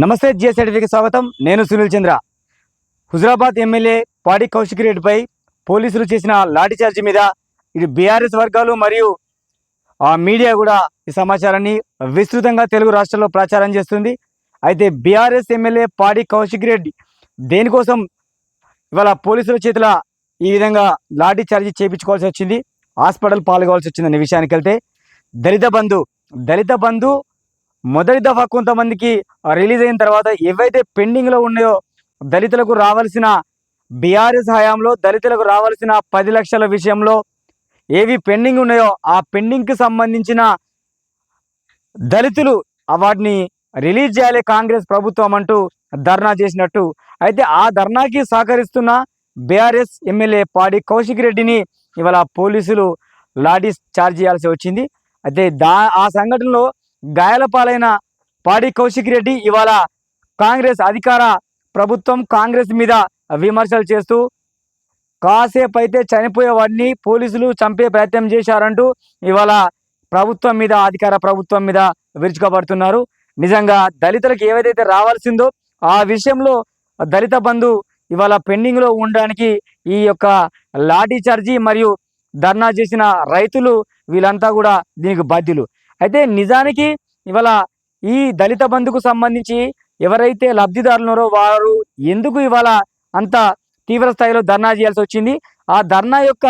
నమస్తే జిఎస్ సర్టిఫికి స్వాగతం. నేను సునీల్ చంద్ర. హుజరాబాద్ ఎమ్మెల్యే పాడి కౌశిక్ రెడ్డిపై పోలీసులు చేసిన లాఠీచార్జ్ మీద ఇది బీఆర్ఎస్ వర్గాలు మరియు ఆ మీడియా కూడా ఈ సమాచారాన్ని విస్తృతంగా తెలుగు రాష్ట్రాల్లో ప్రచారం చేస్తుంది. అయితే బీఆర్ఎస్ ఎమ్మెల్యే పాడి కౌశిక్ రెడ్డి దేనికోసం ఇవాళ పోలీసుల చేతుల ఈ విధంగా లాఠీ చార్జీ చేయించుకోవాల్సి వచ్చింది? హాస్పిటల్ పాల్గొవాల్సి వచ్చింది అనే విషయానికి వెళ్తే దళిత బంధు దళిత బంధు మొదటి దఫా కొంతమందికి రిలీజ్ అయిన తర్వాత ఏవైతే పెండింగ్లో ఉన్నాయో దళితులకు రావాల్సిన బీఆర్ఎస్ హయాంలో దళితులకు రావాల్సిన పది లక్షల విషయంలో ఏవి పెండింగ్ ఉన్నాయో ఆ పెండింగ్కి సంబంధించిన దళితులు వాటిని రిలీజ్ చేయాలి కాంగ్రెస్ ప్రభుత్వం అంటూ ధర్నా చేసినట్టు. అయితే ఆ ధర్నాకి సహకరిస్తున్న బీఆర్ఎస్ ఎమ్మెల్యే పాడి కౌశిక్ రెడ్డిని ఇవాళ పోలీసులు లాఠీ చార్జ్ చేయాల్సి వచ్చింది. అయితే దా ఆ సంఘటనలో గాయాల పాలైన పాడి కౌశిక్ రెడ్డి ఇవాళ కాంగ్రెస్ అధికార ప్రభుత్వం కాంగ్రెస్ మీద విమర్శలు చేస్తూ కాసేపు అయితే చనిపోయేవాడిని పోలీసులు చంపే ప్రయత్నం చేశారంటూ ఇవాళ ప్రభుత్వం మీద అధికార ప్రభుత్వం మీద విరుచుకబడుతున్నారు నిజంగా దళితులకు ఏవైతే రావాల్సిందో ఆ విషయంలో దళిత బంధు ఇవాళ పెండింగ్లో ఉండడానికి ఈ యొక్క లాఠీ చార్జీ మరియు ధర్నా చేసిన రైతులు వీళ్ళంతా కూడా దీనికి బాధ్యులు. అయితే నిజానికి ఇవాళ ఈ దళిత బంధుకు సంబంధించి ఎవరైతే లబ్ధిదారులున్నారో వారు ఎందుకు ఇవాళ అంత తీవ్ర స్థాయిలో ధర్నా చేయాల్సి వచ్చింది? ఆ ధర్నా యొక్క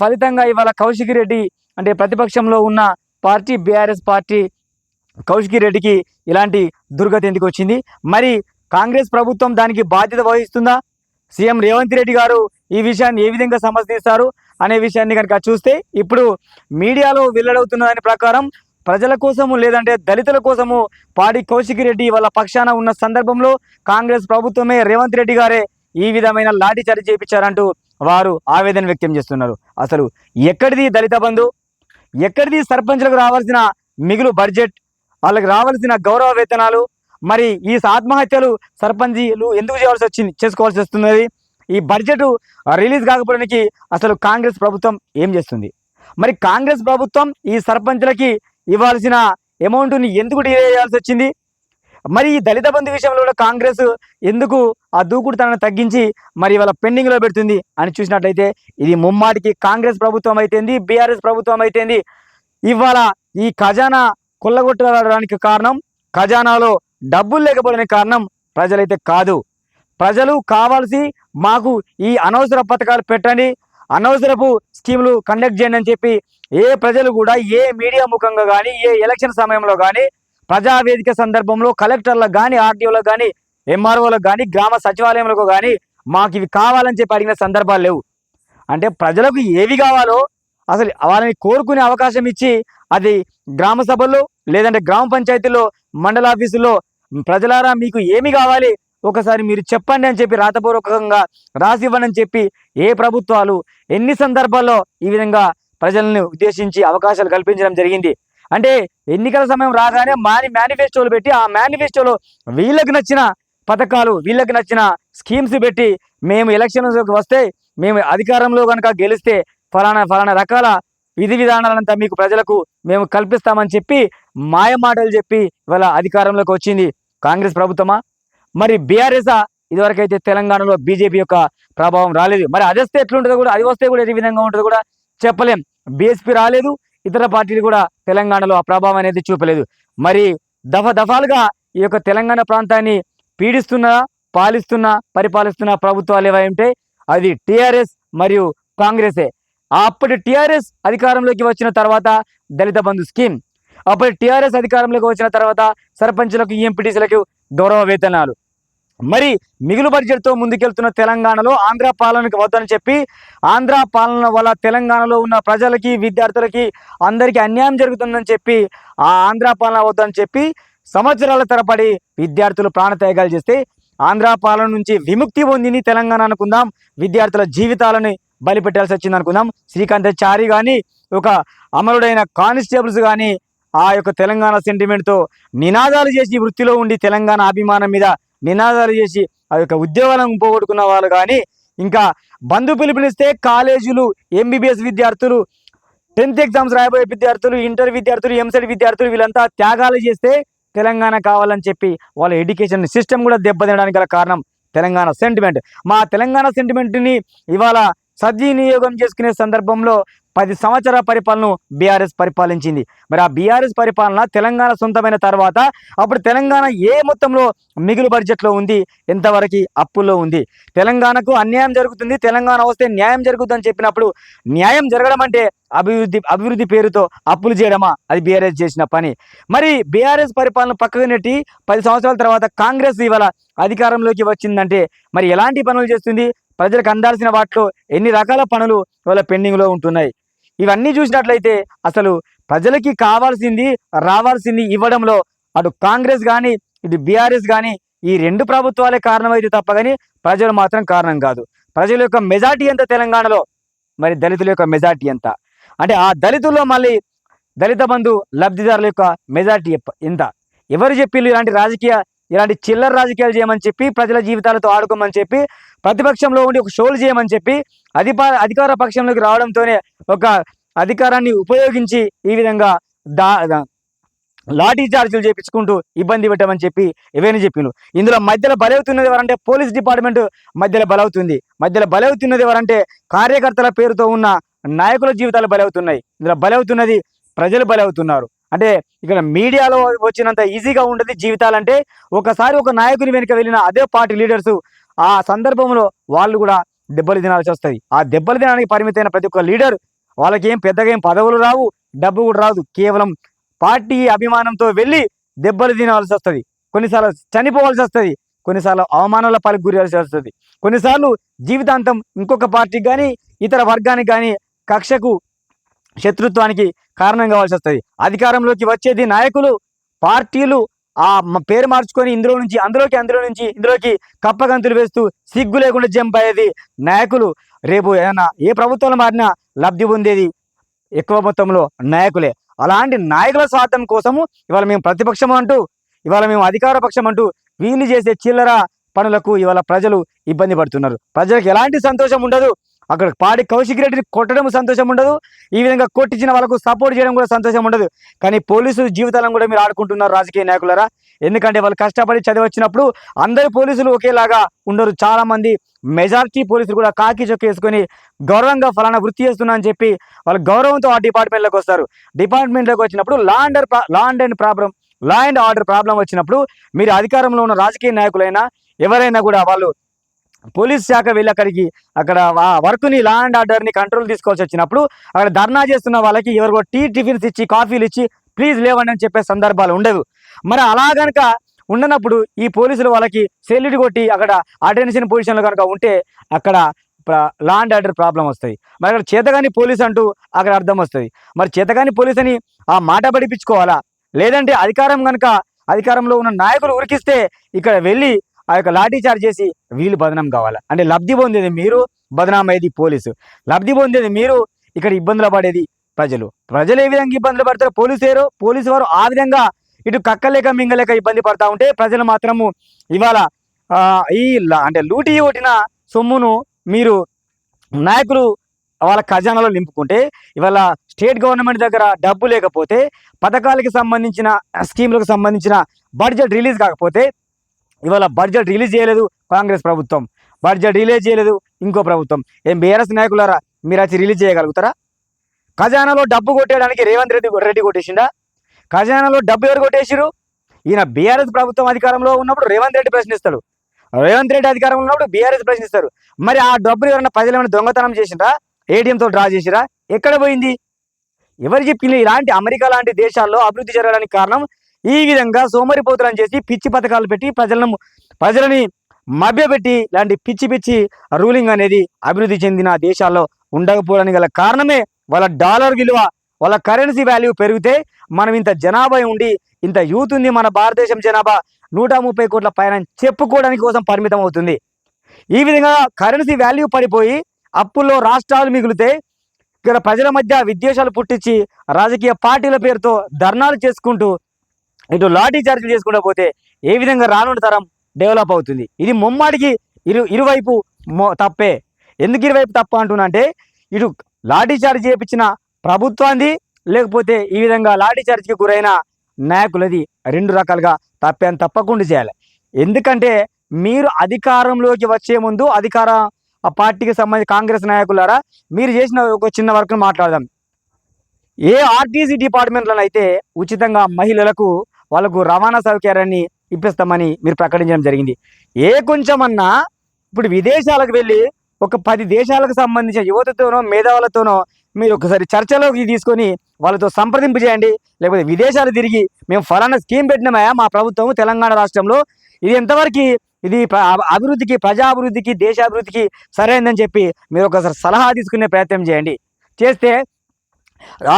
ఫలితంగా ఇవాళ కౌశిక్ రెడ్డి అంటే ప్రతిపక్షంలో ఉన్న పార్టీ బీఆర్ఎస్ పార్టీ కౌశిక్ రెడ్డికి ఇలాంటి దుర్గతి ఎందుకు వచ్చింది? మరి కాంగ్రెస్ ప్రభుత్వం దానికి బాధ్యత వహిస్తుందా? సీఎం రేవంత్ రెడ్డి గారు ఈ విషయాన్ని ఏ విధంగా సమర్థిస్తారు అనే విషయాన్ని కనుక చూస్తే ఇప్పుడు మీడియాలో వెల్లడవుతున్న దాని ప్రకారం ప్రజల కోసము లేదంటే దళితుల కోసము పాడి కౌశిక్ రెడ్డి వాళ్ళ పక్షాన ఉన్న సందర్భంలో కాంగ్రెస్ ప్రభుత్వమే రేవంత్ రెడ్డి గారే ఈ విధమైన లాఠీచారి చేయించారంటూ వారు ఆవేదన వ్యక్తం చేస్తున్నారు. అసలు ఎక్కడిది దళిత బంధు? ఎక్కడిది సర్పంచ్లకు రావాల్సిన మిగులు బడ్జెట్? వాళ్ళకి రావాల్సిన గౌరవ వేతనాలు? మరి ఈ ఆత్మహత్యలు సర్పంచీలు ఎందుకు చేయాల్సి వచ్చింది చేసుకోవాల్సి వస్తున్నది? ఈ బడ్జెట్ రిలీజ్ కాకపోవడానికి అసలు కాంగ్రెస్ ప్రభుత్వం ఏం చేస్తుంది? మరి కాంగ్రెస్ ప్రభుత్వం ఈ సర్పంచ్లకి ఇవ్వాల్సిన అమౌంట్ని ఎందుకు డిలే చేయాల్సి వచ్చింది? మరి ఈ దళిత బంధు విషయంలో కూడా కాంగ్రెస్ ఎందుకు ఆ దూకుడుతనాన్ని తగ్గించి మరి ఇవాళ పెండింగ్లో పెడుతుంది అని చూసినట్లయితే ఇది ముమ్మాటికి కాంగ్రెస్ ప్రభుత్వం అయితేంది బీఆర్ఎస్ ప్రభుత్వం అయితేంది ఇవాళ ఈ ఖజానా కొల్లగొట్టడానికి కారణం ఖజానాలో డబ్బులు లేకపోవడానికి కారణం ప్రజలైతే కాదు. ప్రజలు కావాల్సి మాకు ఈ అనవసర పథకాలు పెట్టండి అనవసరపు స్కీములు కండక్ట్ చేయండి అని చెప్పి ఏ ప్రజలు కూడా ఏ మీడియా ముఖంగా కానీ ఏ ఎలక్షన్ సమయంలో కానీ ప్రజావేదిక సందర్భంలో కలెక్టర్లకు కానీ ఆర్టీఓలకు కానీ ఎంఆర్ఓలకు కానీ గ్రామ సచివాలయంలకు కానీ మాకు ఇవి కావాలని చెప్పి అడిగిన సందర్భాలు లేవు. అంటే ప్రజలకు ఏవి కావాలో అసలు వాళ్ళని కోరుకునే అవకాశం ఇచ్చి అది గ్రామ సభల్లో లేదంటే గ్రామ పంచాయతీలో మండల ఆఫీసులో ప్రజలారా మీకు ఏమి కావాలి ఒకసారి మీరు చెప్పండి అని చెప్పి రాతపూర్వకంగా రాసి ఇవ్వనని అని చెప్పి ఏ ప్రభుత్వాలు ఎన్ని సందర్భాల్లో ఈ విధంగా ప్రజలను ఉద్దేశించి అవకాశాలు కల్పించడం జరిగింది. అంటే ఎన్నికల సమయం రాగానే మాని మేనిఫెస్టోలు పెట్టి ఆ మేనిఫెస్టోలో వీళ్ళకి నచ్చిన పథకాలు వీళ్ళకి నచ్చిన స్కీమ్స్ పెట్టి మేము ఎలక్షన్లోకి వస్తే మేము అధికారంలో కనుక గెలిస్తే ఫలానా ఫలానా రకాల విధి విధానాలంతా మీకు ప్రజలకు మేము కల్పిస్తామని చెప్పి మాయ మాటలు చెప్పి ఇవాళ అధికారంలోకి వచ్చింది కాంగ్రెస్ ప్రభుత్వమా? మరి బీఆర్ఎస్ఆ ఇదివరకైతే తెలంగాణలో బీజేపీ యొక్క ప్రభావం రాలేదు. మరి అది వస్తే ఎట్లుంటుందో కూడా అది వస్తే కూడా ఏ విధంగా ఉంటుందో కూడా చెప్పలేం. బీఎస్పీ రాలేదు. ఇతర పార్టీలు కూడా తెలంగాణలో ఆ ప్రభావం అనేది చూపలేదు. మరి దఫ దఫాలుగా ఈ యొక్క తెలంగాణ ప్రాంతాన్ని పీడిస్తున్న పాలిస్తున్న పరిపాలిస్తున్న ప్రభుత్వాలు ఏవైంటే అది టీఆర్ఎస్ మరియు కాంగ్రెసే. అప్పటి టీఆర్ఎస్ అధికారంలోకి వచ్చిన తర్వాత దళిత బంధు స్కీమ్. అప్పటి టీఆర్ఎస్ అధికారంలోకి వచ్చిన తర్వాత సర్పంచులకు ఎంపీటీసీలకు గౌరవ వేతనాలు మరి మిగులు బడ్జెట్తో ముందుకెళ్తున్న తెలంగాణలో ఆంధ్ర పాలనకు వద్దని చెప్పి ఆంధ్ర పాలన వల్ల తెలంగాణలో ఉన్న ప్రజలకి విద్యార్థులకి అందరికీ అన్యాయం జరుగుతుందని చెప్పి ఆ ఆంధ్ర పాలన వద్దని చెప్పి సంవత్సరాల తరబడి విద్యార్థులు ప్రాణత్యాగాలు చేస్తే ఆంధ్ర పాలన నుంచి విముక్తి పొందింది తెలంగాణ అనుకుందాం. విద్యార్థుల జీవితాలని బలిపెట్టాల్సి వచ్చింది అనుకుందాం. శ్రీకాంతాచారి కానీ ఒక అమరుడైన కానిస్టేబుల్స్ కానీ ఆ యొక్క తెలంగాణ సెంటిమెంట్తో నినాదాలు చేసి వృత్తిలో ఉండి తెలంగాణ అభిమానం మీద నినాదాలు చేసి ఆ యొక్క ఉద్యోగాలను పోగొట్టుకున్న వాళ్ళు కానీ ఇంకా బంధు పిలుపునిస్తే కాలేజీలు ఎంబీబీఎస్ విద్యార్థులు టెన్త్ ఎగ్జామ్స్ రాయబోయే విద్యార్థులు ఇంటర్ విద్యార్థులు ఎంసెట్ విద్యార్థులు వీళ్ళంతా త్యాగాలు చేస్తే తెలంగాణ కావాలని చెప్పి వాళ్ళ ఎడ్యుకేషన్ సిస్టమ్ కూడా దెబ్బతినడానికి గల కారణం తెలంగాణ సెంటిమెంట్. మా తెలంగాణ సెంటిమెంట్ని ఇవాళ సద్వినియోగం చేసుకునే సందర్భంలో పది సంవత్సరాల పరిపాలన బీఆర్ఎస్ పరిపాలించింది. మరి ఆ బీఆర్ఎస్ పరిపాలన తెలంగాణ సొంతమైన తర్వాత అప్పుడు తెలంగాణ ఏ మొత్తంలో మిగులు బడ్జెట్లో ఉంది ఎంతవరకు అప్పుల్లో ఉంది? తెలంగాణకు అన్యాయం జరుగుతుంది తెలంగాణ వస్తే న్యాయం జరుగుతుందని చెప్పినప్పుడు న్యాయం జరగడం అంటే అభివృద్ధి అభివృద్ధి పేరుతో అప్పులు చేయడమా? అది బీఆర్ఎస్ చేసిన పని. మరి బీఆర్ఎస్ పరిపాలన పక్కకు నెట్టి పది సంవత్సరాల తర్వాత కాంగ్రెస్ ఇవాళ అధికారంలోకి వచ్చిందంటే మరి ఎలాంటి పనులు చేస్తుంది? ప్రజలకు అందాల్సిన వాటిలో ఎన్ని రకాల పనులు ఇవాళ పెండింగ్లో ఉంటున్నాయి? ఇవన్నీ చూసినట్లయితే అసలు ప్రజలకి కావాల్సింది రావాల్సింది ఇవ్వడంలో అటు కాంగ్రెస్ కానీ ఇటు బీఆర్ఎస్ కానీ ఈ రెండు ప్రభుత్వాలే కారణమైతే తప్ప కానీ ప్రజలు మాత్రం కారణం కాదు. ప్రజల యొక్క మెజార్టీ ఎంత తెలంగాణలో? మరి దళితుల యొక్క మెజార్టీ ఎంత? అంటే ఆ దళితుల్లో మళ్ళీ దళిత బంధు లబ్ధిదారుల యొక్క మెజార్టీ ఎంత? ఎవరు చెప్పిళ్ళు ఇలాంటి రాజకీయ ఇలాంటి చిల్లర రాజకీయాలు చేయమని చెప్పి ప్రజల జీవితాలతో ఆడుకోమని చెప్పి ప్రతిపక్షంలో ఉండి ఒక షోలు చేయమని చెప్పి అధిపా అధికార పక్షంలోకి రావడంతోనే ఒక అధికారాన్ని ఉపయోగించి ఈ విధంగా దా లాఠీ చార్జీలు చేపించుకుంటూ ఇబ్బంది పెట్టమని చెప్పి ఇవేని చెప్పిండు ఇందులో మధ్యలో బలవుతున్నది ఎవరంటే పోలీస్ డిపార్ట్మెంట్ మధ్యలో బలవుతుంది. మధ్యలో బలవుతున్నది ఎవరంటే కార్యకర్తల పేరుతో ఉన్న నాయకుల జీవితాలు బలవుతున్నాయి. ఇందులో బలవుతున్నది ప్రజలు బలవుతున్నారు. అంటే ఇక్కడ మీడియాలో వచ్చినంత ఈజీగా ఉండదు జీవితాలంటే ఒకసారి ఒక నాయకుని వెనుక వెళ్ళిన అదే పార్టీ లీడర్స్ ఆ సందర్భంలో వాళ్ళు కూడా దెబ్బలు తినాల్సి వస్తుంది. ఆ దెబ్బలు తినడానికి పరిమితమైన ప్రతి ఒక్క లీడర్ వాళ్ళకి ఏం పెద్దగా ఏం పదవులు రావు డబ్బు కూడా రాదు. కేవలం పార్టీ అభిమానంతో వెళ్ళి దెబ్బలు తినాల్సి వస్తుంది. కొన్నిసార్లు చనిపోవాల్సి వస్తుంది. కొన్నిసార్లు అవమానాల పాలకు గురియాల్సి వస్తుంది. కొన్నిసార్లు జీవితాంతం ఇంకొక పార్టీకి కానీ ఇతర వర్గానికి కానీ కక్షకు శత్రుత్వానికి కారణం కావాల్సి వస్తుంది. అధికారంలోకి వచ్చేది నాయకులు పార్టీలు ఆ పేరు మార్చుకొని ఇందులో నుంచి అందులోకి అందులో నుంచి ఇందులోకి కప్పగంతులు వేస్తూ సిగ్గు లేకుండా జంప్ అయ్యేది నాయకులు. రేపు ఏదైనా ఏ ప్రభుత్వంలో మారినా లబ్ధి పొందేది ఎక్కువ మొత్తంలో నాయకులే. అలాంటి నాయకుల స్వార్థం కోసము ఇవాళ మేము ప్రతిపక్షం అంటూ ఇవాళ మేము అధికార పక్షం అంటూ వీళ్ళు చేసే చిల్లర పనులకు ఇవాళ ప్రజలు ఇబ్బంది పడుతున్నారు. ప్రజలకు ఎలాంటి సంతోషం ఉండదు. అక్కడ పాడి కౌశిక్ రెడ్డిని కొట్టడం సంతోషం ఉండదు. ఈ విధంగా కొట్టించిన వాళ్ళకు సపోర్ట్ చేయడం కూడా సంతోషం ఉండదు. కానీ పోలీసు జీవితాలను కూడా మీరు ఆడుకుంటున్నారు రాజకీయ నాయకులరా. ఎందుకంటే వాళ్ళు కష్టపడి చదివచ్చినప్పుడు అందరు పోలీసులు ఒకేలాగా ఉండరు. చాలామంది మెజార్టీ మెజారిటీ పోలీసులు కూడా కాకి చొక్క వేసుకొని గౌరవంగా ఫలానా వృత్తి చేస్తున్నా అని చెప్పి వాళ్ళు గౌరవంతో ఆ డిపార్ట్మెంట్లోకి వస్తారు. డిపార్ట్మెంట్లోకి వచ్చినప్పుడు law land law and and problem law and order problem వచ్చినప్పుడు మీరు అధికారంలో ఉన్న రాజకీయ నాయకులైనా ఎవరైనా కూడా వాళ్ళు పోలీస్ శాఖ వెళ్ళి అక్కడికి అక్కడ వర్క్ని లా అండ్ ఆర్డర్ని కంట్రోల్ తీసుకోవాల్సి వచ్చినప్పుడు అక్కడ ధర్నా చేస్తున్న వాళ్ళకి ఎవరికో టీ టిఫిన్స్ ఇచ్చి కాఫీలు ఇచ్చి ప్లీజ్ లేవండి అని చెప్పే సందర్భాలు ఉండవు మరి అలా కనుక ఉండనప్పుడు ఈ పోలీసులు వాళ్ళకి సెల్యూట్ కొట్టి అక్కడ అటెన్షన్ పొజిషన్లో కనుక ఉంటే అక్కడ లా అండ్ ఆర్డర్ ప్రాబ్లం వస్తుంది. మరి అక్కడ చేతగాని పోలీస్ అంటూ అక్కడ అర్థం వస్తుంది. మరి చేతగాని పోలీస్ అని ఆ మాట పడిపించుకోవాలా? లేదంటే అధికారం కనుక అధికారంలో ఉన్న నాయకులు ఉరికిస్తే ఇక్కడ వెళ్ళి ఆ యొక్క లాఠీ చార్జ్ చేసి వీళ్ళు బదనం కావాలి? అంటే లబ్ధి పొందేది మీరు బదనాం అయ్యేది పోలీసు. లబ్ధి పొందేది మీరు ఇక్కడ ఇబ్బందులు పడేది ప్రజలు. ప్రజలు ఏ విధంగా ఇబ్బందులు పడతారు పోలీసు వేరు పోలీసు వారు ఆ విధంగా ఇటు కక్కలేక మింగలేక ఇబ్బంది పడతా ఉంటే ప్రజలు మాత్రము ఇవాళ ఈ అంటే లూటీ కొట్టిన సొమ్మును మీరు నాయకులు వాళ్ళ ఖజానాలో నింపుకుంటే ఇవాళ స్టేట్ గవర్నమెంట్ దగ్గర డబ్బు లేకపోతే పథకాలకి సంబంధించిన స్కీములకు సంబంధించిన బడ్జెట్ రిలీజ్ కాకపోతే ఇవాళ బడ్జెట్ రిలీజ్ చేయలేదు కాంగ్రెస్ ప్రభుత్వం. బడ్జెట్ రిలీజ్ చేయలేదు ఇంకో ప్రభుత్వం. ఏం బీఆర్ఎస్ నాయకులారా మీరు వచ్చి రిలీజ్ చేయగలుగుతారా? ఖజానాలో డబ్బు కొట్టేయడానికి రేవంత్ రెడ్డి రెడ్డి కొట్టేసిండా? ఖజానాలో డబ్బు ఎవరు కొట్టేసిరు ఈయన బీఆర్ఎస్ ప్రభుత్వం అధికారంలో ఉన్నప్పుడు రేవంత్ రెడ్డి ప్రశ్నిస్తాడు. రేవంత్ రెడ్డి అధికారంలో ఉన్నప్పుడు బీఆర్ఎస్ ప్రశ్నిస్తారు. మరి ఆ డబ్బులు ఎవరైనా ప్రజలు ఏమైనా దొంగతనం చేసిరా ఏటీఎంతో డ్రా చేసిరా ఎక్కడ పోయింది? ఎవరు చెప్పింది ఇలాంటి అమెరికా లాంటి దేశాల్లో అభివృద్ధి జరగడానికి కారణం ఈ విధంగా సోమరిపోతులను చేసి పిచ్చి పథకాలు పెట్టి ప్రజలను ప్రజలని మభ్యపెట్టి ఇలాంటి పిచ్చి పిచ్చి రూలింగ్ అనేది అభివృద్ధి చెందిన దేశాల్లో ఉండకపోవడానికి గల కారణమే వాళ్ళ డాలర్ విలువ వాళ్ళ కరెన్సీ వాల్యూ పెరిగితే మనం ఇంత జనాభా ఉండి ఇంత యూత్ ఉంది మన భారతదేశం జనాభా నూట ముప్పై కోట్ల పైన చెప్పుకోవడానికి కోసం పరిమితం అవుతుంది. ఈ విధంగా కరెన్సీ వాల్యూ పడిపోయి అప్పుల్లో రాష్ట్రాలు మిగిలితే ఇక్కడ ప్రజల మధ్య విద్వేషాలు పుట్టించి రాజకీయ పార్టీల పేరుతో ధర్నాలు చేసుకుంటూ ఇటు లాఠీ చార్జీలు చేసుకుంటూ పోతే ఏ విధంగా రానున్న తరం డెవలప్ అవుతుంది? ఇది ముమ్మాడికి ఇరు ఇరువైపు మో తప్పే. ఎందుకు ఇరువైపు తప్ప అంటున్నంటే ఇటు లాఠీ చార్జ్ చేయించిన ప్రభుత్వాన్ని లేకపోతే ఈ విధంగా లాఠీ చార్జ్కి గురైన నాయకులది రెండు రకాలుగా తప్పే అని తప్పకుండా చేయాలి. ఎందుకంటే మీరు అధికారంలోకి వచ్చే ముందు అధికార ఆ పార్టీకి సంబంధించి కాంగ్రెస్ నాయకులారా మీరు చేసిన ఒక చిన్న వర్క్ మాట్లాడదాం. ఏ ఆర్టీసీ డిపార్ట్మెంట్లను అయితే ఉచితంగా మహిళలకు వాళ్ళకు రవాణా సౌకర్యాన్ని ఇప్పిస్తామని మీరు ప్రకటించడం జరిగింది. ఏ కొంచెమన్నా ఇప్పుడు విదేశాలకు వెళ్ళి ఒక పది దేశాలకు సంబంధించిన యువతతోనో మేధావులతోనో మీరు ఒకసారి చర్చలోకి తీసుకొని వాళ్ళతో సంప్రదింపు చేయండి. లేకపోతే విదేశాలు తిరిగి మేము ఫలానా స్కీమ్ పెట్టినామయ్యా మా ప్రభుత్వం తెలంగాణ రాష్ట్రంలో. ఇది ఎంతవరకు ఇది అభివృద్ధికి ప్రజాభివృద్ధికి దేశాభివృద్ధికి సరైనదని చెప్పి మీరు ఒకసారి సలహా తీసుకునే ప్రయత్నం చేయండి. చేస్తే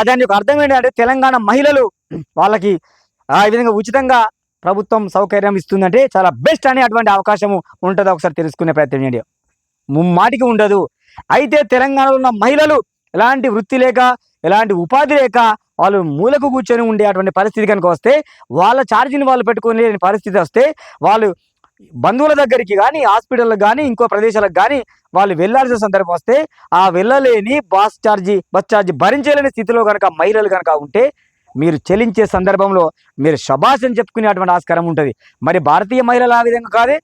దాని యొక్క అర్థం ఏంటంటే తెలంగాణ మహిళలు వాళ్ళకి ఆ విధంగా ఉచితంగా ప్రభుత్వం సౌకర్యం ఇస్తుందంటే చాలా బెస్ట్ అనే అటువంటి అవకాశం ఉంటుందో ఒకసారి తెలుసుకునే ప్రయత్నం చేయండి. ముమ్మాటికి ఉండదు. అయితే తెలంగాణలో ఉన్న మహిళలు ఎలాంటి వృత్తి లేక ఎలాంటి ఉపాధి లేక వాళ్ళు మూలకు కూర్చొని ఉండే అటువంటి పరిస్థితి కనుక వస్తే వాళ్ళ ఛార్జీని వాళ్ళు పెట్టుకునే పరిస్థితి వస్తే వాళ్ళు బంధువుల దగ్గరికి కానీ హాస్పిటల్కి కానీ ఇంకో ప్రదేశాలకు కానీ వాళ్ళు వెళ్ళాల్సిన సందర్భం వస్తే ఆ వెళ్ళలేని బస్ ఛార్జీ బస్ ఛార్జీ భరించలేని స్థితిలో కనుక మహిళలు కనుక ఉంటే మీరు చెల్లించే సందర్భంలో మీరు శబాష్ అని చెప్పుకునేటువంటి ఆస్కారం ఉంటుంది. మరి భారతీయ మహిళలు ఆ విధంగా కాదే?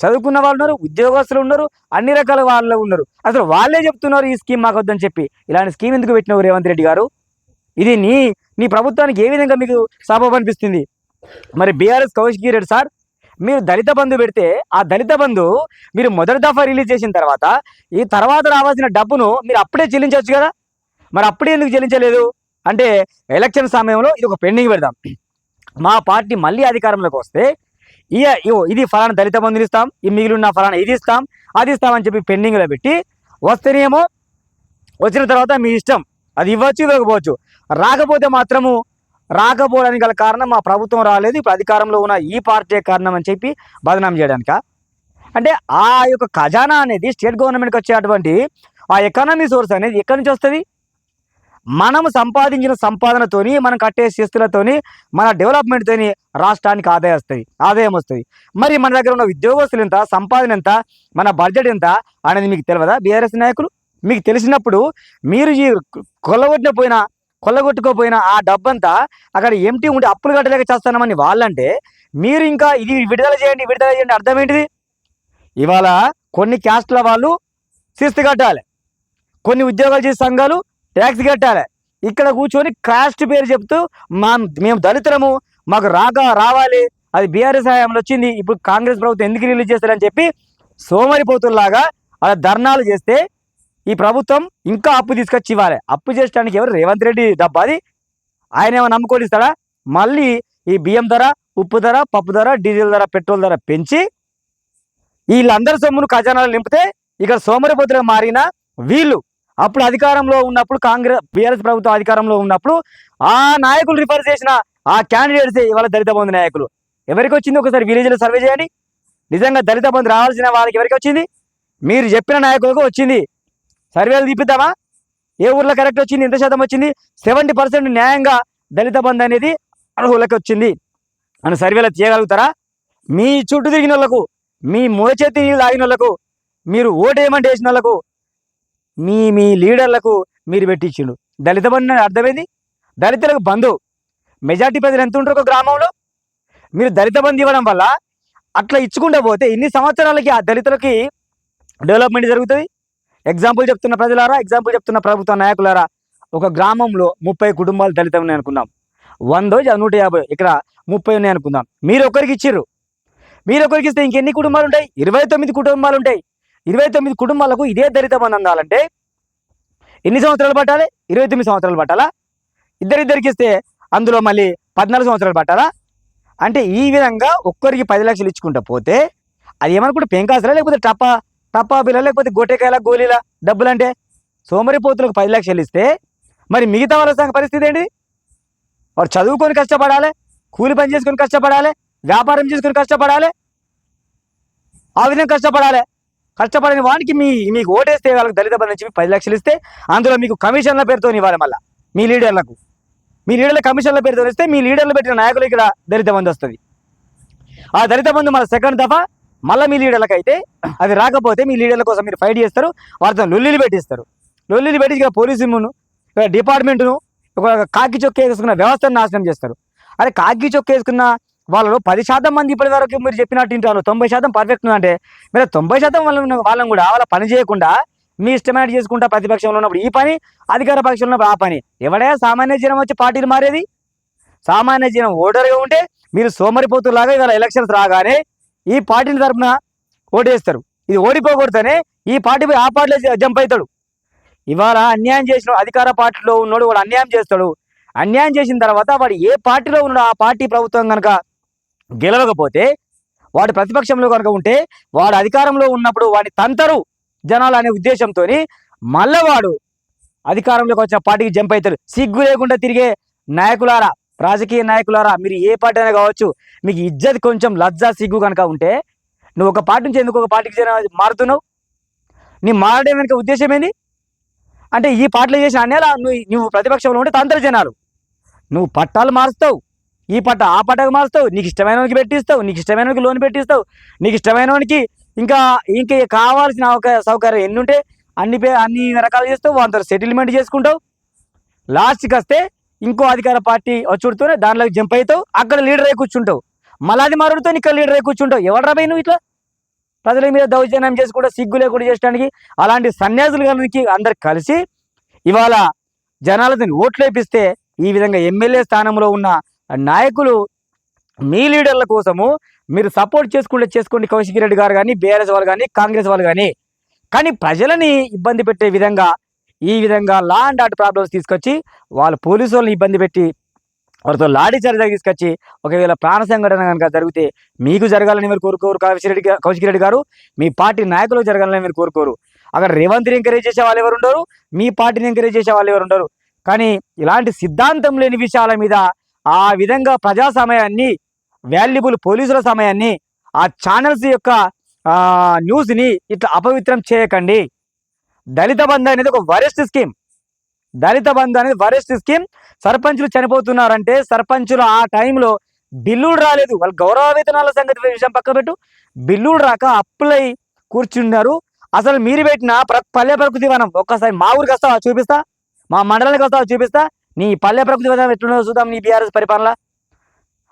చదువుకున్న వాళ్ళు ఉన్నారు ఉద్యోగస్తులు ఉన్నారు అన్ని రకాల వాళ్ళు ఉన్నారు. అసలు వాళ్ళే చెప్తున్నారు ఈ స్కీమ్ మాకు వద్దని చెప్పి. ఇలాంటి స్కీమ్ ఎందుకు పెట్టినావు రేవంత్ రెడ్డి గారు? ఇది నీ నీ ప్రభుత్వానికి ఏ విధంగా మీకు సబబు అనిపిస్తుంది? మరి బీఆర్ఎస్ కౌశిక్ రెడ్డి సార్ మీరు దళిత బంధు పెడితే ఆ దళిత బంధు మీరు మొదటి దఫా రిలీజ్ చేసిన తర్వాత ఈ తర్వాత రావాల్సిన డబ్బును మీరు అప్పుడే చెల్లించవచ్చు కదా? మరి అప్పుడే ఎందుకు చెల్లించలేదు? అంటే ఎలక్షన్ సమయంలో ఇది ఒక పెండింగ్ పెడదాం. మా పార్టీ మళ్ళీ అధికారంలోకి వస్తే ఇయ ఇది ఫలానా దళిత బంధుని ఇస్తాం ఈ మిగిలిన ఫలానా ఇది ఇస్తాం అది ఇస్తామని చెప్పి పెండింగ్లో పెట్టి వస్తేనేమో వచ్చిన తర్వాత మీ ఇష్టం. అది ఇవ్వచ్చు ఇవ్వకపోవచ్చు. రాకపోతే మాత్రము రాకపోవడానికి గల కారణం మా ప్రభుత్వం రాలేదు. ఇప్పుడు అధికారంలో ఉన్న ఈ పార్టీ కారణం అని చెప్పి బదనాం చేయడానిక? అంటే ఆ యొక్క ఖజానా అనేది స్టేట్ గవర్నమెంట్కి వచ్చేటువంటి ఆ ఎకానమీ సోర్స్ అనేది ఎక్కడి నుంచి వస్తుంది? మనము సంపాదించిన సంపాదనతోని మనం కట్టే శిస్తులతోని మన డెవలప్మెంట్తోని రాష్ట్రానికి ఆదాయం వస్తుంది ఆదాయం వస్తుంది. మరి మన దగ్గర ఉన్న ఉద్యోగస్తులు ఎంత సంపాదన ఎంత మన బడ్జెట్ ఎంత అనేది మీకు తెలియదా బీఆర్ఎస్ నాయకులు? మీకు తెలిసినప్పుడు మీరు ఈ కొల్లగొట్టిన పోయిన కొల్లగొట్టుకోపోయిన ఆ డబ్బంతా అక్కడ ఎంటీ ఉండి అప్పులు కట్టలేక చేస్తానమని వాళ్ళంటే మీరు ఇంకా ఇది విడుదల చేయండి విడుదల చేయండి అర్థం ఏంటిది? ఇవాళ కొన్ని క్యాస్ట్ల వాళ్ళు శిస్తు కట్టాలి. కొన్ని ఉద్యోగాలు చేసే సంఘాలు ట్యాక్స్ కట్టాలి. ఇక్కడ కూర్చొని కాస్ట్ పేరు చెప్తూ మా మేము దళితులము మాకు రాక రావాలి అది బీఆర్ఎస్ హయాంలో వచ్చింది ఇప్పుడు కాంగ్రెస్ ప్రభుత్వం ఎందుకు రిలీజ్ చేస్తారని చెప్పి సోమరిపోతుల్లాగా అలా ధర్నాలు చేస్తే ఈ ప్రభుత్వం ఇంకా అప్పు తీసుకొచ్చి ఇవ్వాలి. అప్పు చేయడానికి ఎవరు? రేవంత్ రెడ్డి డబ్బా అది. ఆయన ఏమో నమ్ముకొని ఇస్తాడా? మళ్ళీ ఈ బియ్యం ధర ఉప్పు ధర పప్పు ధర డీజిల్ ధర పెట్రోల్ ధర పెంచి వీళ్ళందరి సొమ్మును ఖజానాలు నింపితే ఇక్కడ సోమరిపోతులు మారిన వీళ్ళు అప్పుడు అధికారంలో ఉన్నప్పుడు కాంగ్రెస్ బీఆర్ఎస్ ప్రభుత్వం అధికారంలో ఉన్నప్పుడు ఆ నాయకులు రిఫర్ చేసిన ఆ క్యాండిడేట్స్ ఇవాళ దళిత బంధు నాయకులు. ఎవరికి వచ్చింది? ఒకసారి విలేజ్లో సర్వే చేయండి. నిజంగా దళిత బంధు రావాల్సిన వాళ్ళకి ఎవరికి వచ్చింది? మీరు చెప్పిన నాయకులకు వచ్చింది. సర్వేలు తీపిద్దామా? ఏ ఊర్లో కరెక్ట్ వచ్చింది? ఎంత శాతం వచ్చింది? సెవెంటీ పర్సెంట్ న్యాయంగా దళిత బంధు అనేది అర్హులకి వచ్చింది. అని సర్వేలు చేయగలుగుతారా మీ చుట్టూ తిరిగిన వాళ్ళకు మీ మోచేతి నీళ్ళు తాగిన వాళ్ళకు మీరు ఓటేయమంటే వేసిన వాళ్ళకు మీ మీ లీడర్లకు మీరు పెట్టించిండు. దళిత బంధు అర్థమైంది? దళితులకు బంధు. మెజార్టీ ప్రజలు ఎంత ఉంటారు ఒక గ్రామంలో? మీరు దళిత బంధు ఇవ్వడం వల్ల అట్లా ఇచ్చుకుంటూ పోతే ఇన్ని సంవత్సరాలకి ఆ దళితులకి డెవలప్మెంట్ జరుగుతుంది. ఎగ్జాంపుల్ చెప్తున్న ప్రజలారా ఎగ్జాంపుల్ చెప్తున్న ప్రభుత్వ నాయకులారా ఒక గ్రామంలో ముప్పై కుటుంబాలు దళితం ఉన్నాయి అనుకుందాం. వంద నూట యాభై ఇక్కడ ముప్పై ఉన్నాయి అనుకుందాం. మీరు ఒకరికి ఇచ్చిర్రు. మీరు ఒకరికి ఇస్తే ఇంకెన్ని కుటుంబాలు ఉంటాయి? ఇరవై తొమ్మిది కుటుంబాలు ఉంటాయి. ఇరవై తొమ్మిది కుటుంబాలకు ఇదే దళిత అందాలంటే ఎన్ని సంవత్సరాలు పట్టాలి? ఇరవై తొమ్మిది సంవత్సరాలు పట్టాలా? ఇద్దరిద్దరికి ఇస్తే అందులో మళ్ళీ పద్నాలుగు సంవత్సరాలు పట్టాలా? అంటే ఈ విధంగా ఒక్కరికి పది లక్షలు ఇచ్చుకుంటా పోతే అది ఏమనుకుంటే పెంకాసరా లేకపోతే టపా టపా బిల్ల లేకపోతే గొట్టెకాయల గోళీల డబ్బులు అంటే సోమరిపోతులకు పది లక్షలు ఇస్తే మరి మిగతా వాళ్ళ సంగ పరిస్థితి ఏంటి? వాడు చదువుకొని కష్టపడాలి కూలి పని చేసుకొని కష్టపడాలి వ్యాపారం చేసుకొని కష్టపడాలి ఆ విధంగా కష్టపడాలి. కష్టపడని వానికి మీ మీకు ఓటేస్తే వాళ్ళకి దళిత బంధు నుంచి పది లక్షలు ఇస్తే అందులో మీకు కమిషన్ల పేరుతో ఇవ్వాలి మళ్ళీ. మీ లీడర్లకు. మీ లీడర్ల కమిషన్ల పేరుతో ఇస్తే మీ లీడర్లు పెట్టిన నాయకులు ఇక్కడ దళిత బంధు వస్తుంది. ఆ దళిత బంధు మళ్ళీ సెకండ్ దఫా మళ్ళీ మీ లీడర్లకు అయితే అది రాకపోతే మీ లీడర్ల కోసం మీరు ఫైట్ చేస్తారు వారితో లొల్లిలు పెట్టిస్తారు. లొల్లిలు పెట్టి ఇక పోలీసును డిపార్ట్మెంట్ను ఒక కాకి చొక్క వేసుకున్న వ్యవస్థను నాశనం చేస్తారు. అరే కాకి చొక్క వేసుకున్న వాళ్ళలో పది శాతం మంది ఇప్పటి వరకు మీరు చెప్పినట్టు వింటారు. తొంభై శాతం పర్ఫెక్ట్ ఉందంటే మీరు తొంభై శాతం వాళ్ళని వాళ్ళని కూడా వాళ్ళ పని చేయకుండా మీ ఇష్టమైన చేసుకుంటా ప్రతిపక్షంలో ఉన్నప్పుడు ఈ పని అధికార పక్షంలో ఉన్నప్పుడు ఆ పని. ఎవడే సామాన్య జనం వచ్చి పార్టీలు మారేది? సామాన్య జనం ఓటర్గా ఉంటే మీరు సోమరిపోతులాగా ఇవాళ ఎలక్షన్స్ రాగానే ఈ పార్టీల తరపున ఓటేస్తారు. ఇది ఓడిపోకూడదనే ఈ పార్టీ పోయి ఆ పార్టీలో జంప్ అవుతాడు. ఇవాళ అన్యాయం చేసిన అధికార పార్టీలో ఉన్నాడు వాడు అన్యాయం చేస్తాడు. అన్యాయం చేసిన తర్వాత వాడు ఏ పార్టీలో ఉన్నాడో ఆ పార్టీ ప్రభుత్వం కనుక గెలవకపోతే వాడు ప్రతిపక్షంలో కనుక ఉంటే వాడు అధికారంలో ఉన్నప్పుడు వాడిని తంతరు జనాలు అనే ఉద్దేశంతో మళ్ళా వాడు అధికారంలోకి వచ్చిన పార్టీకి జంప్ అవుతారు సిగ్గు లేకుండా తిరిగే నాయకులారా రాజకీయ నాయకులారా మీరు ఏ పార్టీ అయినా కావచ్చు మీకు ఇజ్జత్ కొంచెం లజ్జా సిగ్గు కనుక ఉంటే నువ్వు ఒక పార్టీ నుంచి ఎందుకు ఒక పార్టీకి మారుతున్నావు? నీ మారడం వెనుక ఉద్దేశం ఏంది? అంటే ఈ పార్టీలో చేసిన అన్యాల నువ్వు నువ్వు ప్రతిపక్షంలో ఉంటే తంత్ర జనాలు. నువ్వు పట్టాలు మారుస్తావు. ఈ పట్ట ఆ పట్టకు మారుస్తావు నీకు ఇష్టమైన వానికి పెట్టిస్తావు నీకు ఇష్టమైన వానికి లోన్ పెట్టిస్తావు నీకు ఇష్టమైన వానికి ఇంకా ఇంకా కావాల్సిన సౌకర్యం ఎన్ని ఉంటే అన్ని పే అన్ని రకాలు చేస్తావు వాళ్ళతో సెటిల్మెంట్ చేసుకుంటావు. లాస్ట్కి వస్తే ఇంకో అధికార పార్టీ వచ్చుడుతూనే దానిలోకి జంప్ అవుతావు అక్కడ లీడర్ అయి కూర్చుంటావు. మళ్ళీ అది మారుడుతో ఇక్కడ లీడర్ అయి కూర్చుంటావు. ఎవడరా పోయి నువ్వు ఇట్లా? ప్రజల మీద దౌర్జన్యం చేసుకుంటూ సిగ్గు లేకుండా చేయడానికి అలాంటి సన్యాసులు గారికి అందరు కలిసి ఇవాళ జనాలతో ఓట్లు వేపిస్తే ఈ విధంగా ఎమ్మెల్యే స్థానంలో ఉన్న నాయకులు మీ లీడర్ల కోసము మీరు సపోర్ట్ చేసుకుంటే చేసుకోండి కౌశిక్ రెడ్డి గారు కానీ బీఆర్ఎస్ వాళ్ళు కానీ కాంగ్రెస్ వాళ్ళు కానీ కానీ ప్రజలని ఇబ్బంది పెట్టే విధంగా ఈ విధంగా లా అండ్ ఆర్డర్ ప్రాబ్లమ్స్ తీసుకొచ్చి వాళ్ళు పోలీసు వాళ్ళని ఇబ్బంది పెట్టి వారితో లాడీ చర్య తీసుకొచ్చి ఒకవేళ ప్రాణ సంఘటన కనుక జరిగితే మీకు జరగాలని మీరు కోరుకోరు కౌశిక్ రెడ్డి కౌశిక్ రెడ్డి గారు మీ పార్టీ నాయకులు జరగాలని మీరు కోరుకోరు. అక్కడ రేవంత్ని ఎంకరేజ్ చేసే వాళ్ళు ఎవరు ఉండరు మీ పార్టీని ఎంకరేజ్ చేసే వాళ్ళు ఎవరు ఉండరు కానీ ఇలాంటి సిద్ధాంతం లేని విషయాల మీద ఆ విధంగా ప్రజా సమయాన్ని వాల్యుబుల్ పోలీసుల సమయాన్ని ఆ ఛానల్స్ యొక్క ఆ, న్యూస్ని ఇట్లా అపవిత్రం చేయకండి. దళిత బంధు అనేది ఒక వరెస్ట్ స్కీమ్. దళిత బంధు అనేది వరెస్ట్ స్కీమ్. సర్పంచులు చనిపోతున్నారంటే సర్పంచులు ఆ టైంలో బిల్లులు రాలేదు. వాళ్ళు గౌరవ వేతనాల సంగతి విషయం పక్క పెట్టు. బిల్లులు రాక అప్పులై కూర్చున్నారు. అసలు మీరు పెట్టిన ప్ర పల్లె ప్రకృతి వనం ఒక్కసారి మా ఊరికి వస్తావా? చూపిస్తా. మా మండలానికి వస్తావా? చూపిస్తా. నీ పల్లె ప్రకృతి వనం ఎట్లున్నదో చూద్దాం నీ బీఆర్ఎస్ పరిపాలన.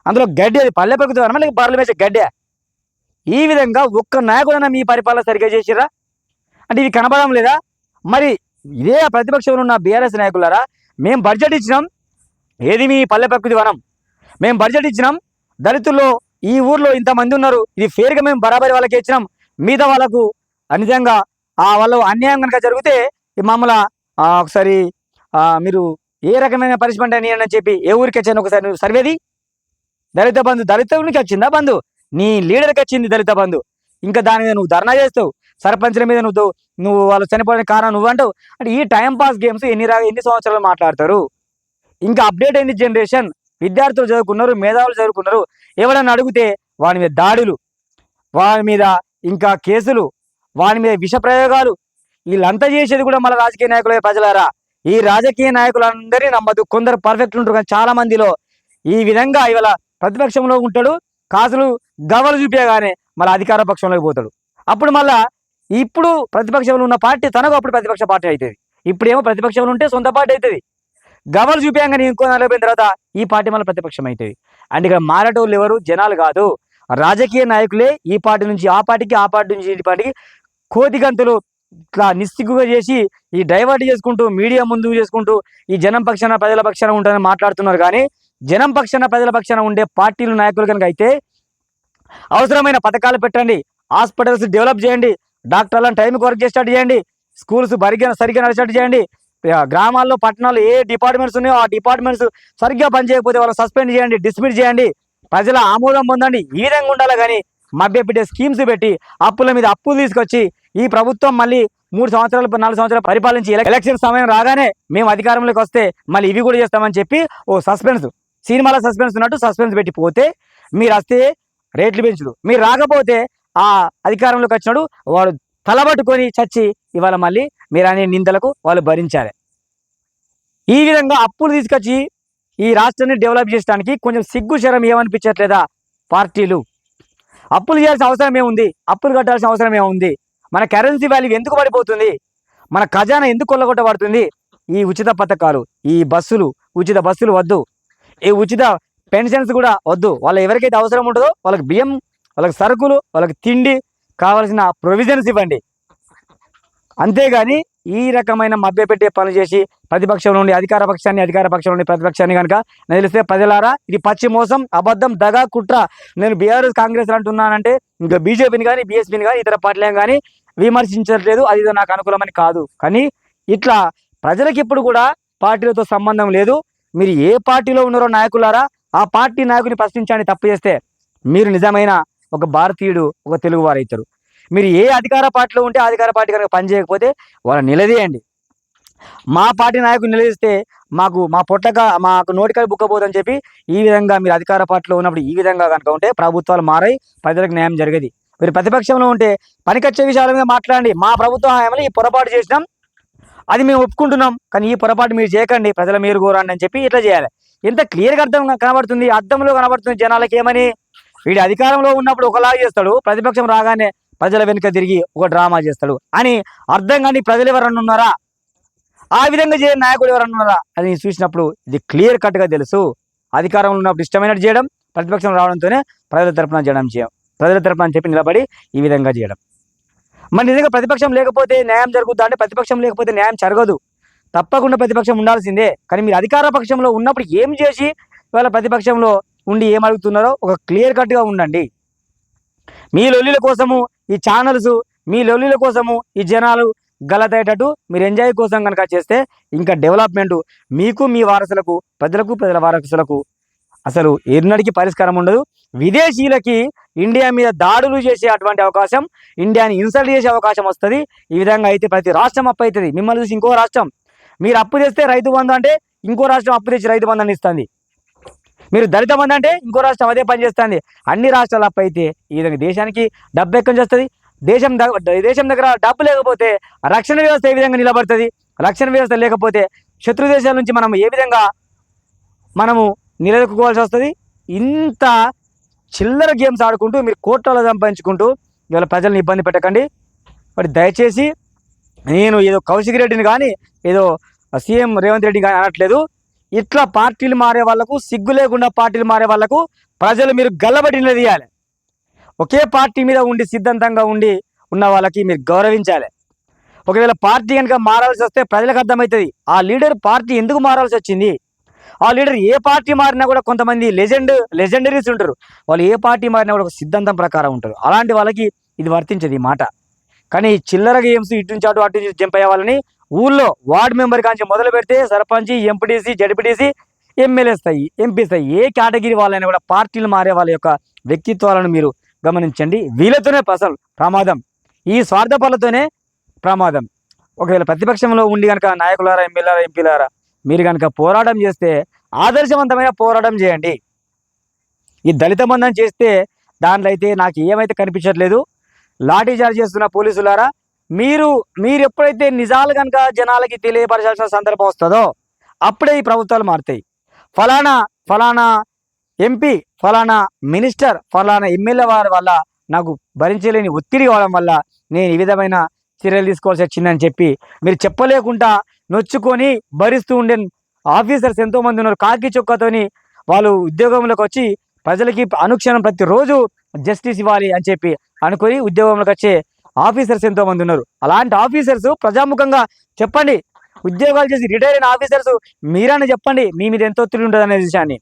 అందులో గడ్డి అది పల్లె ప్రకృతి వనం లేక బర్రెలు వేసే గడ్డే? ఈ విధంగా ఒక్క నాయకుడైనా మీ పరిపాలన సరిగ్గా చేసిరా అంటే ఇవి కనబడడం లేదా? మరి ఇదే ప్రతిపక్షంలో ఉన్న బీఆర్ఎస్ నాయకులారా మేము బడ్జెట్ ఇచ్చినాం ఏది మీ పల్లె ప్రకృతి వనం మేము బడ్జెట్ ఇచ్చినాం దళితుల్లో ఈ ఊర్లో ఇంతమంది ఉన్నారు ఇది ఫేర్గా మేము బరాబరి వాళ్ళకి ఇచ్చినాం మిగతా వాళ్ళకు నిజంగా ఆ వాళ్ళు అన్యాయం కనుక జరిగితే మమ్మల్ని ఒకసారి మీరు ఏ రకమైన పనిష్మెంట్ అని అని చెప్పి ఏ ఊరికి వచ్చాను ఒకసారి నువ్వు సర్వేది? దళిత బంధు దళితునికి వచ్చిందా బంధు? నీ లీడర్కి వచ్చింది దళిత బంధు. ఇంకా దాని మీద నువ్వు ధర్నా చేస్తావు. సర్పంచుల మీద నువ్వు నువ్వు వాళ్ళు చనిపోయిన కారణం నువ్వు అంటావు. అంటే ఈ టైం పాస్ గేమ్స్ ఎన్ని రా ఎన్ని సంవత్సరాలు మాట్లాడతారు? ఇంకా అప్డేట్ అయింది జనరేషన్ విద్యార్థులు చదువుకున్నారు మేధావులు చదువుకున్నారు. ఎవరైనా అడిగితే వాని మీద దాడులు వాని మీద ఇంకా కేసులు వాని మీద విష ప్రయోగాలు వీళ్ళంతా చేసేది కూడా మన రాజకీయ నాయకులే ప్రజలారా. ఈ రాజకీయ నాయకులందరినీ నమ్మదు. కొందరు పర్ఫెక్ట్ ఉంటారు కానీ చాలా మందిలో ఈ విధంగా ఇవాళ ప్రతిపక్షంలో ఉంటాడు. కాసులు గవలు చూపించగానే మళ్ళీ అధికార పక్షంలోకి పోతాడు. అప్పుడు మళ్ళా ఇప్పుడు ప్రతిపక్షంలో ఉన్న పార్టీ తనకు అప్పుడు ప్రతిపక్ష పార్టీ అవుతుంది. ఇప్పుడేమో ప్రతిపక్షంలో ఉంటే సొంత పార్టీ అవుతుంది. గవలు చూపించగానే ఇంకో నలభై తర్వాత ఈ పార్టీ మళ్ళీ ప్రతిపక్షం అవుతుంది. అండ్ ఇక్కడ మారేటోళ్ళు ఎవరు? జనాలు కాదు. రాజకీయ నాయకులే ఈ పార్టీ నుంచి ఆ పార్టీకి ఆ పార్టీ నుంచి ఈ పార్టీకి కోతి గంతులు ఇట్లా నిస్తిగ్గుగా చేసి ఈ డైవర్ట్ చేసుకుంటూ మీడియా ముందు చేసుకుంటూ ఈ జనం పక్షాన ప్రజల పక్షాన ఉంటారని మాట్లాడుతున్నారు. కానీ జనం పక్షాన ప్రజల పక్షాన ఉండే పార్టీలు నాయకులు కనుక అయితే అవసరమైన పథకాలు పెట్టండి. హాస్పిటల్స్ డెవలప్ చేయండి. డాక్టర్లను టైంకి వర్క్ చేసేటట్టు చేయండి. స్కూల్స్ బరిగా సరిగ్గా నడిచేటట్టు చేయండి. గ్రామాల్లో పట్టణాల్లో ఏ డిపార్ట్మెంట్స్ ఉన్నాయో ఆ డిపార్ట్మెంట్స్ సరిగ్గా పనిచేయకపోతే వాళ్ళని సస్పెండ్ చేయండి డిస్మిస్ చేయండి. ప్రజల ఆమోదం పొందండి. ఈ విధంగా ఉండాలి కానీ మభ్యపెట్టే స్కీమ్స్ పెట్టి అప్పుల మీద అప్పులు తీసుకొచ్చి ఈ ప్రభుత్వం మళ్ళీ మూడు సంవత్సరాలు నాలుగు సంవత్సరాలు పరిపాలించి ఎలక్షన్ సమయం రాగానే మేము అధికారంలోకి వస్తే మళ్ళీ ఇవి కూడా చేస్తామని చెప్పి ఓ సస్పెన్స్ సినిమాలో సస్పెన్స్ ఉన్నట్టు సస్పెన్స్ పెట్టిపోతే మీరు వస్తే రేట్లు పెంచుడు. మీరు రాకపోతే ఆ అధికారంలోకి వచ్చినాడు వాడు తలబట్టుకొని చచ్చి ఇవాళ మళ్ళీ మీరు అనే నిందలకు వాళ్ళు భరించాలి. ఈ విధంగా అప్పులు తీసుకొచ్చి ఈ రాష్ట్రాన్ని డెవలప్ చేయడానికి కొంచెం సిగ్గు శరం ఏమనిపించట్లేదా పార్టీలు? అప్పులు చేయాల్సిన అవసరం ఏముంది? అప్పులు కట్టాల్సిన అవసరం ఏముంది? మన కరెన్సీ వాల్యూ ఎందుకు పడిపోతుంది? మన ఖజానా ఎందుకు కొల్లగొట్టబడుతుంది? ఈ ఉచిత పథకాలు ఈ బస్సులు ఉచిత బస్సులు వద్దు. ఈ ఉచిత పెన్షన్స్ కూడా వద్దు. వాళ్ళ ఎవరికైతే అవసరం ఉంటుందో వాళ్ళకి బియ్యం వాళ్ళకి సరుకులు వాళ్ళకి తిండి కావాల్సిన ప్రొవిజన్స్ ఇవ్వండి. అంతేగాని ఈ రకమైన మభ్యపెట్టే పనులు చేసి ప్రతిపక్షం నుండి అధికార పక్షాన్ని అధికార పక్షం నుండి ప్రతిపక్షాన్ని కనుక నిలిస్తే ప్రజలారా ఇది పచ్చి మోసం అబద్ధం దగా కుట్ర. నేను బీఆర్ఎస్ కాంగ్రెస్ అంటున్నానంటే ఇంకా బీజేపీని కానీ బీఎస్పీని కానీ ఇతర పార్టీలను కానీ విమర్శించట్లేదు. అది నాకు అనుకూలమని కాదు. కానీ ఇట్లా ప్రజలకు ఇప్పుడు కూడా పార్టీలతో సంబంధం లేదు. మీరు ఏ పార్టీలో ఉన్నారో నాయకులారా ఆ పార్టీ నాయకుని ప్రశ్నించండి తప్పు చేస్తే మీరు నిజమైన ఒక భారతీయుడు ఒక తెలుగువారు అవుతారు. మీరు ఏ అధికార పార్టీలో ఉంటే అధికార పార్టీ కనుక పనిచేయకపోతే వాళ్ళని నిలదీయండి. మా పార్టీ నాయకుడు నిలదీస్తే మాకు మా పొట్టక మాకు నోటికాయ బుక్కపోదని చెప్పి ఈ విధంగా మీరు అధికార పార్టీలో ఉన్నప్పుడు ఈ విధంగా కనుక ఉంటే ప్రభుత్వాలు మారాయి ప్రజలకు న్యాయం జరిగేది. మీరు ప్రతిపక్షంలో ఉంటే పనికొచ్చే విషయాల మీద మాట్లాడండి. మా ప్రభుత్వం హామీలో ఈ పొరపాటు చేసినాం. అది మేము ఒప్పుకుంటున్నాం. కానీ ఈ పొరపాటు మీరు చేయకండి. ప్రజల మీరు కోరండి అని చెప్పి ఇట్లా చేయాలి. ఎంత క్లియర్గా అర్థం కనబడుతుంది అర్థంలో కనబడుతుంది జనాలకి ఏమని? వీడి అధికారంలో ఉన్నప్పుడు ఒకలాగా చేస్తాడు. ప్రతిపక్షం రాగానే ప్రజల వెనుక తిరిగి ఒక డ్రామా చేస్తాడు అని అర్థం కానీ ప్రజలు ఎవరన్నా ఉన్నారా? ఆ విధంగా చేయని నాయకుడు ఎవరన్నా ఉన్నారా? అది చూసినప్పుడు ఇది క్లియర్ కట్గా తెలుసు. అధికారంలో ఉన్నప్పుడు ఇష్టమైనట్టు చేయడం ప్రతిపక్షం రావడంతోనే ప్రజల తరపున చేయడం చేయం. ప్రజల తరపున అని చెప్పి నిలబడి ఈ విధంగా చేయడం. మరి నిజంగా ప్రతిపక్షం లేకపోతే న్యాయం జరుగుద్దా అంటే ప్రతిపక్షం లేకపోతే న్యాయం జరగదు. తప్పకుండా ప్రతిపక్షం ఉండాల్సిందే. కానీ మీరు అధికార పక్షంలో ఉన్నప్పుడు ఏం చేసి ఇవాళ ప్రతిపక్షంలో ఉండి ఏం అడుగుతున్నారో ఒక క్లియర్ కట్గా ఉండండి. మీ లొల్లిల కోసము ఈ ఛానల్స్ మీ లొల్లిల కోసము ఈ జనాలు గలతయ్యేటట్టు మీరు ఎంజాయ్ కోసం కనుక చేస్తే ఇంకా డెవలప్మెంట్ మీకు మీ వారసులకు ప్రజలకు ప్రజల వారసులకు అసలు ఎన్నడికి పరిష్కారం ఉండదు. విదేశీయులకి ఇండియా మీద దాడులు చేసే అటువంటి అవకాశం ఇండియాని ఇన్సల్ట్ చేసే అవకాశం వస్తుంది. ఈ విధంగా అయితే ప్రతి రాష్ట్రం అప్పు అవుతుంది. మిమ్మల్ని చూసి ఇంకో రాష్ట్రం. మీరు అప్పు చేస్తే రైతు బంధు అంటే ఇంకో రాష్ట్రం అప్పు తెచ్చి రైతు బంధాన్ని ఇస్తుంది. మీరు దళిత బంధు అంటే ఇంకో రాష్ట్రం అదే పనిచేస్తుంది అన్ని రాష్ట్రాలు అప్పు అయితే ఈ విధంగా దేశానికి డబ్బు ఎక్కడి నుంచి వస్తుంది దేశం దేశం దగ్గర డబ్బు లేకపోతే రక్షణ వ్యవస్థ ఏ విధంగా నిలబడుతుంది? రక్షణ వ్యవస్థ లేకపోతే శత్రు దేశాల నుంచి మనం ఏ విధంగా మనము నిలదొక్కుకోవాల్సి వస్తుంది? ఇంత చిల్లర గేమ్స్ ఆడుకుంటూ మీరు కోట్లలో సంపాదించుకుంటూ ఇవాళ ప్రజల్ని ఇబ్బంది పెట్టకండి. మరి దయచేసి నేను ఏదో కౌశిక్ రెడ్డిని కానీ ఏదో సీఎం రేవంత్ రెడ్డి కానీ అనట్లేదు. ఇట్లా పార్టీలు మారే వాళ్ళకు సిగ్గు లేకుండా పార్టీలు మారే వాళ్ళకు ప్రజలు మీరు గల్లబడి నిలదీయాలి. ఒకే పార్టీ మీద ఉండి సిద్ధాంతంగా ఉండి ఉన్న వాళ్ళకి మీరు గౌరవించాలి. ఒకవేళ పార్టీ కనుక మారాల్సి వస్తే ప్రజలకు అర్థమవుతుంది ఆ లీడర్ పార్టీ ఎందుకు మారాల్సి వచ్చింది? ఆ లీడర్ ఏ పార్టీ మారినా కూడా కొంతమంది లెజెండ్ లెజెండరీస్ ఉంటారు. వాళ్ళు ఏ పార్టీ మారినా కూడా ఒక సిద్ధాంతం ప్రకారం ఉంటారు. అలాంటి వాళ్ళకి ఇది వర్తించదు ఈ మాట. కానీ చిల్లర గేమ్స్ ఇటు నుంచి అటు అటు నుంచి జంప్ అయ్యే వాళ్ళని ఊళ్ళో వార్డు మెంబర్ కాంచి మొదలు పెడితే సర్పంచ్ ఎంపీటీసీ జడ్పీటీసీ ఎమ్మెల్యే స్థాయి ఎంపీ స్థాయి ఏ కేటగిరీ వాళ్ళైనా కూడా పార్టీలు మారే వాళ్ళ యొక్క వ్యక్తిత్వాలను మీరు గమనించండి. వీళ్ళతోనే అసలు ప్రమాదం. ఈ స్వార్థపరులతోనే ప్రమాదం. ఒకవేళ ప్రతిపక్షంలో ఉండి కనుక నాయకులారా ఎమ్మెల్యేలారా ఎంపీలారా మీరు కనుక పోరాటం చేస్తే ఆదర్శవంతమైన పోరాటం చేయండి. ఈ దళిత బంధం చేస్తే దాంట్లో అయితే నాకు ఏమైతే కనిపించట్లేదు. లాఠీ చార్జ్ చేస్తున్న పోలీసులారా మీరు మీరు ఎప్పుడైతే నిజాలు కనుక జనాలకి తెలియపరచాల్సిన సందర్భం వస్తుందో అప్పుడే ఈ ప్రభుత్వాలు మారుతాయి. ఫలానా ఫలానా ఎంపీ ఫలానా మినిస్టర్ ఫలానా ఎమ్మెల్యే వారి వల్ల నాకు భరించలేని ఒత్తిడి కావడం వల్ల నేను ఈ విధమైన చర్యలు తీసుకోవాల్సి వచ్చిందని చెప్పి మీరు చెప్పలేకుండా నొచ్చుకొని భరిస్తూ ఉండే ఆఫీసర్స్ ఎంతోమంది ఉన్నారు. కాకి చొక్కాతోని వాళ్ళు ఉద్యోగంలోకి వచ్చి ప్రజలకి అనుక్షణం ప్రతిరోజు జస్టిస్ ఇవ్వాలి అని చెప్పి అనుకొని ఉద్యోగంలోకి వచ్చే ఆఫీసర్స్ ఎంతో మంది ఉన్నారు. అలాంటి ఆఫీసర్స్ ప్రజాముఖంగా చెప్పండి. ఉద్యోగాలు చేసి రిటైర్ అయిన ఆఫీసర్స్ మీరని చెప్పండి. మీ మీద ఎంత ఒత్తిడి ఉంటుంది అనే విషయాన్ని.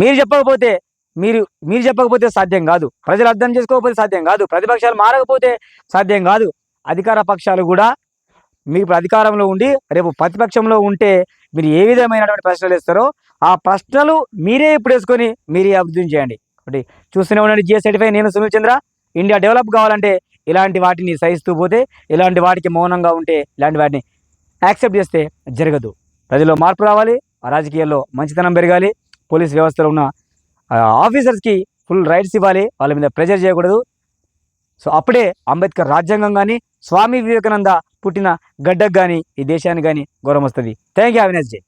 మీరు చెప్పకపోతే మీరు మీరు చెప్పకపోతే సాధ్యం కాదు. ప్రజలు అర్థం చేసుకోకపోతే సాధ్యం కాదు. ప్రతిపక్షాలు మారకపోతే సాధ్యం కాదు. అధికార పక్షాలు కూడా మీకు ఇప్పుడు అధికారంలో ఉండి రేపు ప్రతిపక్షంలో ఉంటే మీరు ఏ విధమైనటువంటి ప్రశ్నలు ఇస్తారో ఆ ప్రశ్నలు మీరే ఇప్పుడు వేసుకొని మీరే అభివృద్ధి చేయండి. ఒకటి చూస్తూనే ఉండండి జిఎస్ సర్టిఫై నేను సునీల్ చంద్ర. ఇండియా డెవలప్ కావాలంటే ఇలాంటి వాటిని సహిస్తూ పోతే ఇలాంటి వాటికి మౌనంగా ఉంటే ఇలాంటి వాటిని యాక్సెప్ట్ చేస్తే జరగదు. ప్రజల్లో మార్పు రావాలి ఆ రాజకీయాల్లో మంచితనం పెరగాలి పోలీస్ వ్యవస్థలో ఉన్న ఆ, ఆఫీసర్స్కి ఫుల్ రైట్స్ ఇవ్వాలి వాళ్ళ మీద ప్రెజర్ చేయకూడదు. సో అప్పుడే అంబేద్కర్ రాజ్యాంగం కానీ స్వామి వివేకానంద పుట్టిన గడ్డకు కానీ ఈ దేశానికి కానీ గౌరవం వస్తుంది. Thank you have nice day